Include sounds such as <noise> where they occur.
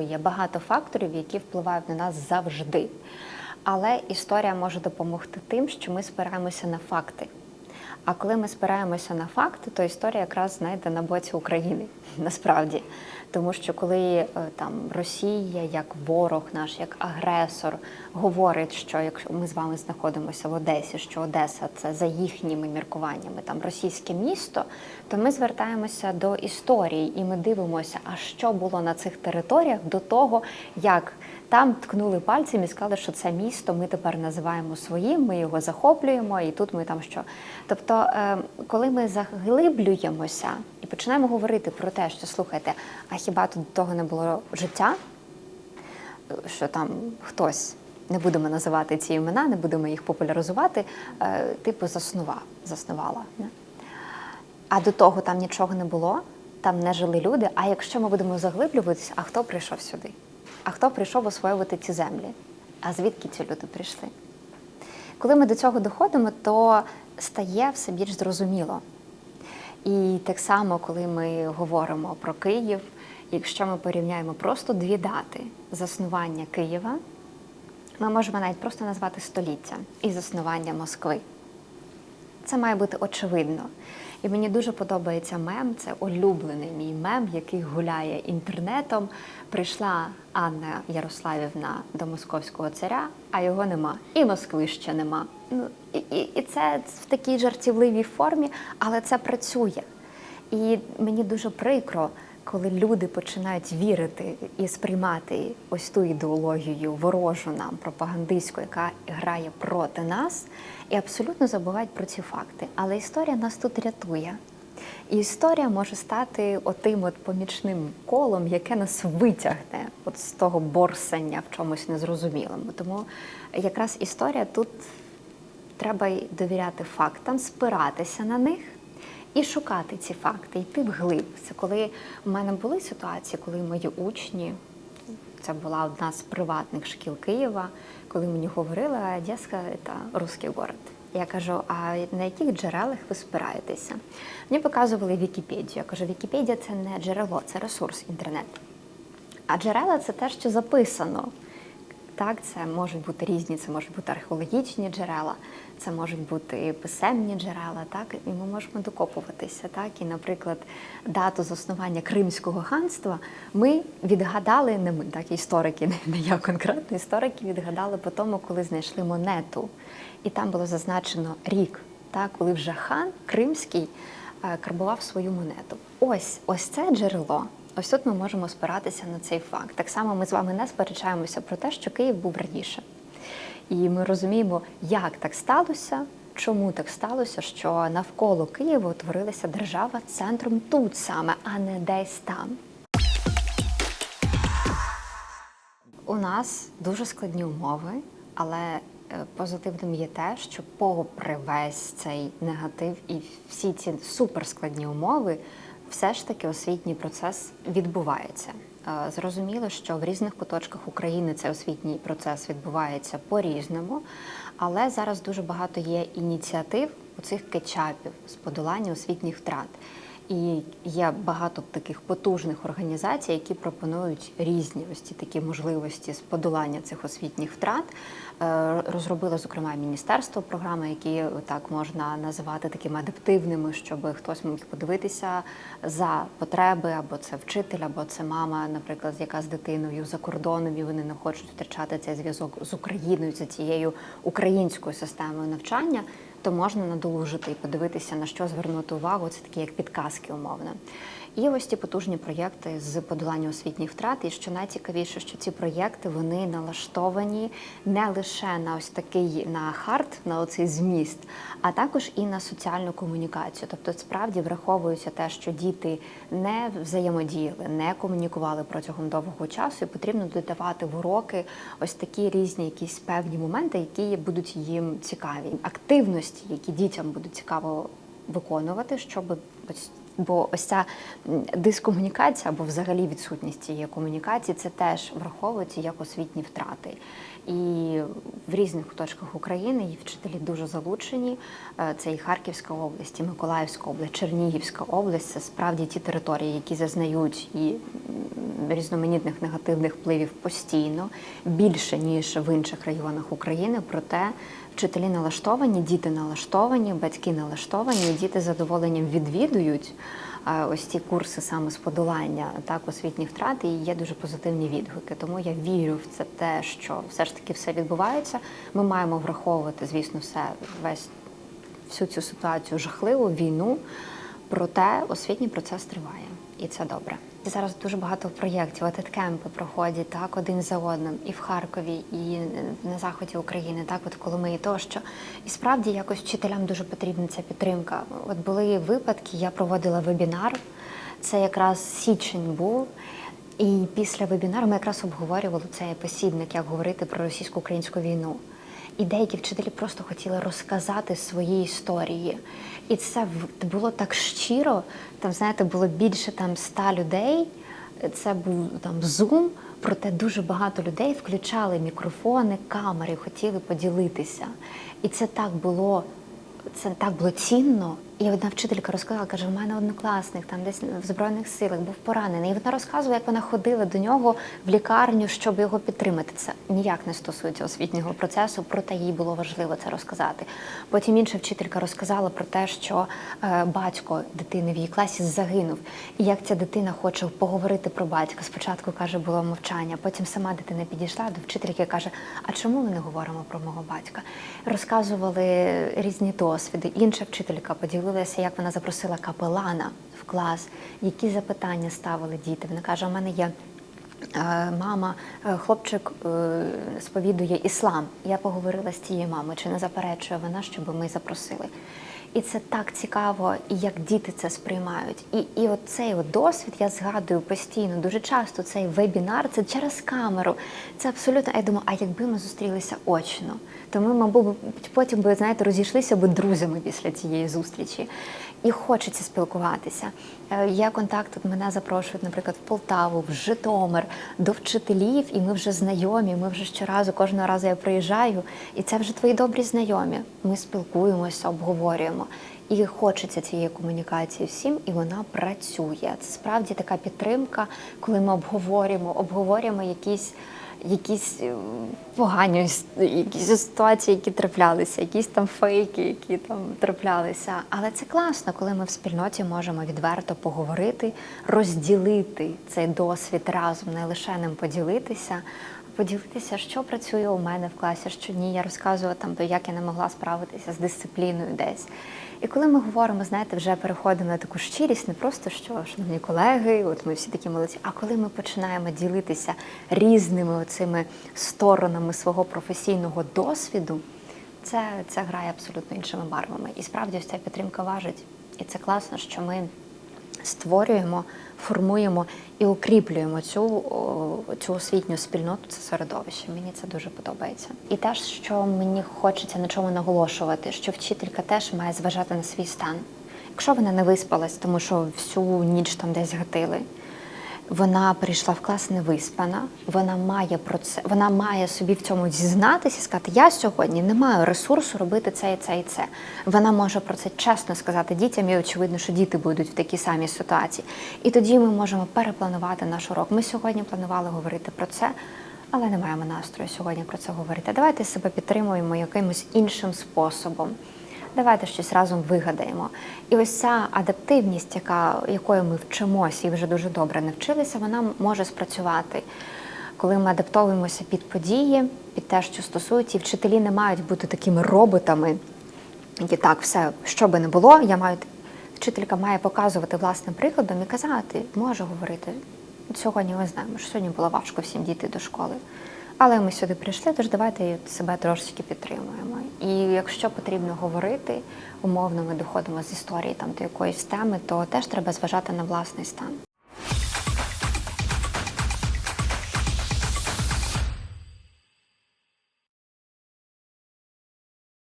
Є багато факторів, які впливають на нас завжди. Але історія може допомогти тим, що ми спираємося на факти. А коли ми спираємося на факти, то історія якраз знайде на боці України <laughs> насправді. Тому що коли е, там Росія як ворог наш, як агресор, говорить, що якщо ми з вами знаходимося в Одесі, що Одеса це за їхніми міркуваннями там російське місто, то ми звертаємося до історії і ми дивимося, а що було на цих територіях до того, як там ткнули пальцем і сказали, що це місто ми тепер називаємо своїм, ми його захоплюємо, і тут ми там що. Тобто, е, коли ми заглиблюємося і починаємо говорити про те, що слухайте, а хіба тут до того не було життя? Що там хтось, не будемо називати ці імена, не будемо їх популяризувати, е, типу заснував, заснувала. А до того там нічого не було, там не жили люди. А якщо ми будемо заглиблюватися, а хто прийшов сюди? А хто прийшов освоювати ці землі? А звідки ці люди прийшли? Коли ми до цього доходимо, то стає все більш зрозуміло. І так само, коли ми говоримо про Київ, якщо ми порівняємо просто дві дати заснування Києва, ми можемо навіть просто назвати століття і заснування Москви. Це має бути очевидно. І мені дуже подобається мем. Це улюблений мій мем, який гуляє інтернетом. Прийшла Анна Ярославівна до московського царя, а його нема. І Москви ще нема. Ну і, і, і це в такій жартівливій формі, але це працює. І мені дуже прикро, коли люди починають вірити і сприймати ось ту ідеологію ворожу нам пропагандистську, яка грає проти нас, і абсолютно забувають про ці факти. Але історія нас тут рятує. І історія може стати отим от помічним колом, яке нас витягне от з того борсання в чомусь незрозумілому. Тому якраз історія тут треба й довіряти фактам, спиратися на них і шукати ці факти, йти вглиб. Це коли у мене були ситуації, коли мої учні, це була одна з приватних шкіл Києва, коли мені говорили, а Одеса – це русський город. Я кажу, а на яких джерелах ви спираєтеся? Мені показували Вікіпедію. Я кажу, Вікіпедія це не джерело, це ресурс інтернет. А джерела це те, що записано. Так, це можуть бути різні, це можуть бути археологічні джерела, це можуть бути писемні джерела, так, і ми можемо докопуватися. Так, і, наприклад, дату заснування Кримського ханства ми відгадали, не ми, так, історики, <laughs> не я конкретно, історики відгадали по тому, коли знайшли монету. І там було зазначено рік, так, коли вже хан Кримський е, карбував свою монету. Ось ось це джерело. Ось тут ми можемо спиратися на цей факт. Так само ми з вами не сперечаємося про те, що Київ був раніше. І ми розуміємо, як так сталося, чому так сталося, що навколо Києва утворилася держава центром тут саме, а не десь там. У нас дуже складні умови, але е, позитивним є те, що попри весь цей негатив і всі ці суперскладні умови, все ж таки освітній процес відбувається. Е, Зрозуміло, що в різних куточках України цей освітній процес відбувається по-різному, але зараз дуже багато є ініціатив у цих кетчапів з подолання освітніх втрат. І є багато таких потужних організацій, які пропонують різні ось ці такі можливості з подолання цих освітніх втрат. Е, Розробило, зокрема, міністерство програми, які так можна називати такими адаптивними, щоб хтось міг подивитися за потреби, або це вчитель, або це мама, наприклад, яка з дитиною за кордоном, і вони не хочуть втрачати цей зв'язок з Україною, за цією українською системою навчання то можна надолужити і подивитися, на що звернути увагу. Це такі як підказки умовно. І ось ці потужні проєкти з подолання освітніх втрат. І що найцікавіше, що ці проєкти вони налаштовані не лише на ось такий на хард, на оцей зміст, а також і на соціальну комунікацію. Тобто, справді враховується те, що діти не взаємодіяли, не комунікували протягом довгого часу, і потрібно додавати в уроки ось такі різні якісь певні моменти, які будуть їм цікаві, активності, які дітям будуть цікаво виконувати, щоб ось. Бо ось ця дискомунікація або взагалі відсутність цієї комунікації, це теж враховується як освітні втрати. І в різних куточках України і вчителі дуже залучені. Е, Це і Харківська область, і Миколаївська область, Чернігівська область. Це справді ті території, які зазнають і різноманітних негативних впливів постійно, більше ніж в інших регіонах України. Проте вчителі налаштовані, діти налаштовані, батьки налаштовані, діти з задоволенням відвідують ось ці курси саме з подолання так освітніх втрат, і є дуже позитивні відгуки. Тому я вірю в це те, що все ж таки все відбувається. Ми маємо враховувати, звісно, все весь всю цю ситуацію жахливу війну. Проте освітній процес триває, і це добре. Зараз дуже багато проєктів, кемпи проходять так один за одним, і в Харкові, і на заході України, так от в Коломиї тощо. І справді якось вчителям дуже потрібна ця підтримка. От були випадки, я проводила вебінар. Це якраз січень був. І після вебінару ми якраз обговорювали цей посібник, як говорити про російсько-українську війну. І деякі вчителі просто хотіли розказати свої історії. І це було так щиро. Там, знаєте, було більше там ста людей. Це був там зум, проте дуже багато людей включали мікрофони, камери, хотіли поділитися. І це так було це так було цінно. І одна вчителька розказала, каже, в мене однокласник там десь в Збройних силах був поранений. І вона розказує, як вона ходила до нього в лікарню, щоб його підтримати. Це ніяк не стосується освітнього процесу, проте їй було важливо це розказати. Потім інша вчителька розказала про те, що е, батько дитини в її класі загинув. І як ця дитина хоче поговорити про батька. Спочатку каже, було мовчання, потім сама дитина підійшла до вчительки каже: А чому ми не говоримо про мого батька? Розказували різні досвіди. Інша вчителька поділилася, як вона запросила капелана в клас, які запитання ставили діти. Вона каже: у мене є. Е, Мама, е, хлопчик е, сповідує іслам. Я поговорила з цією мамою, чи не заперечує вона, щоб ми запросили. І це так цікаво, і як діти це сприймають. І, і от от досвід я згадую постійно, дуже часто цей вебінар, це через камеру. Це абсолютно. Я думаю, а якби ми зустрілися очно, то ми, мабуть, потім би, знаєте, розійшлися би друзями після цієї зустрічі. І хочеться спілкуватися. Е, Є контакт, от мене запрошують, наприклад, в Полтаву, в Житомир, до вчителів, і ми вже знайомі. Ми вже щоразу, кожного разу я приїжджаю, і це вже твої добрі знайомі. Ми спілкуємося, обговорюємо. І хочеться цієї комунікації всім, і вона працює. Це справді така підтримка, коли ми обговорюємо, обговорюємо якісь якісь е, погані якісь ситуації, які траплялися, якісь там фейки, які там траплялися. Але це класно, коли ми в спільноті можемо відверто поговорити, розділити цей досвід разом, не лише ним поділитися. Поділитися, що працює у мене в класі, що ні, я розказувала там, як я не могла справитися з дисципліною десь. І коли ми говоримо, знаєте, вже переходимо на таку щирість, не просто що, шановні колеги, от ми всі такі молодці, а коли ми починаємо ділитися різними оцими сторонами свого професійного досвіду, це, це грає абсолютно іншими барвами. І справді ось ця підтримка важить. І це класно, що ми створюємо, формуємо і укріплюємо цю, цю освітню спільноту, це середовище. Мені це дуже подобається. І те, що мені хочеться на чому наголошувати, що вчителька теж має зважати на свій стан. Якщо вона не виспалась, тому що всю ніч там десь гатили, вона прийшла в клас невиспана, вона має про це, вона має собі в цьому зізнатися і сказати, я сьогодні не маю ресурсу робити це і це і це. Вона може про це чесно сказати дітям, і очевидно, що діти будуть в такій самій ситуації. І тоді ми можемо перепланувати наш урок. Ми сьогодні планували говорити про це, але не маємо настрою сьогодні про це говорити. Давайте себе підтримуємо якимось іншим способом. Давайте щось разом вигадаємо. І ось ця адаптивність, яка, якої ми вчимося і вже дуже добре навчилися, вона може спрацювати. Коли ми адаптовуємося під події, під те, що стосується, і вчителі не мають бути такими роботами, які так, все, що би не було, я маю вчителька має показувати власним прикладом і казати, може говорити. Сьогодні ми знаємо, що сьогодні було важко всім дійти до школи. Але ми сюди прийшли, тож давайте себе трошечки підтримуємо. І якщо потрібно говорити, умовно ми доходимо з історії там до якоїсь теми, то теж треба зважати на власний стан.